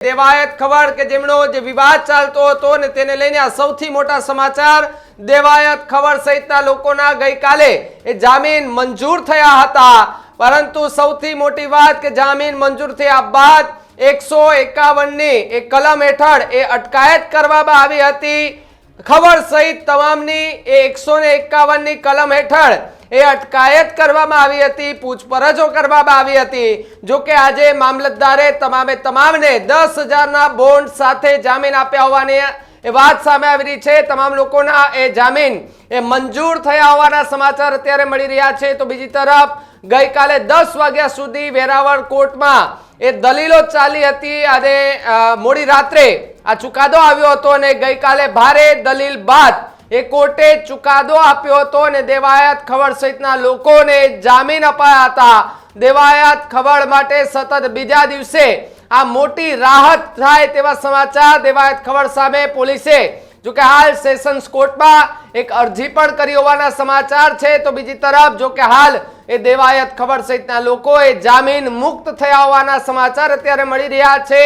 દેવાયત ખબર કે જેમનો જે વિવાદ ચાલતો હતો ને તેને લઈને આ સૌથી મોટા સમાચાર દેવાયત ખબર સહિતના લોકોના ગઈકાલે એ જામીન મંજૂર થયા હતા. પરંતુ સૌથી મોટી વાત કે જામીન મંજૂર થયા બાદ એકસો એકાવનની એ કલમ હેઠળ એ અટકાયત કરવામાં આવી હતી. ખબર સહિત તમામની એ એકસો એકાવનની કલમ હેઠળ એ અટકાયત કરવામાં આવી હતી, પૂછપરછો કરવામાં આવી હતી. જો કે આજે મામલતદારે તમામે તમામને દસ હજારના બોન્ડ સાથે જામીન આપ્યા હોવાની એ વાત સામે આવી રહી છે. તમામ લોકોના એ જામીન એ મંજૂર થયા હોવાના સમાચાર અત્યારે મળી રહ્યા છે. તો બીજી તરફ, ગઈકાલે દસ વાગ્યા સુધી વેરાવળ કોર્ટમાં એ દલીલો ચાલી હતી. અને મોડી રાત્રે આ ચુકાદો આવ્યો હતો અને ગઈકાલે ભારે દલીલ બાદ એ કોર્ટે ચુકાદો આપ્યો હતો અને દેવાયત ખબર સહિતના લોકોને જામીન અપાયા હતા. દેવાયત ખબર માટે સતત બીજા દિવસે આ મોટી રાહત થાય તેવા સમાચાર દેવાયત ખબર સામે પોલીસે. જો કે હાલ સેશન્સ કોર્ટમાં એક અરજી પણ કરી હોવાના સમાચાર છે. તો બીજી તરફ જો કે હાલ એ દેવાયત ખબર સહિતના લોકો એ જામીન મુક્ત થયા હોવાના સમાચાર અત્યારે મળી રહ્યા છે.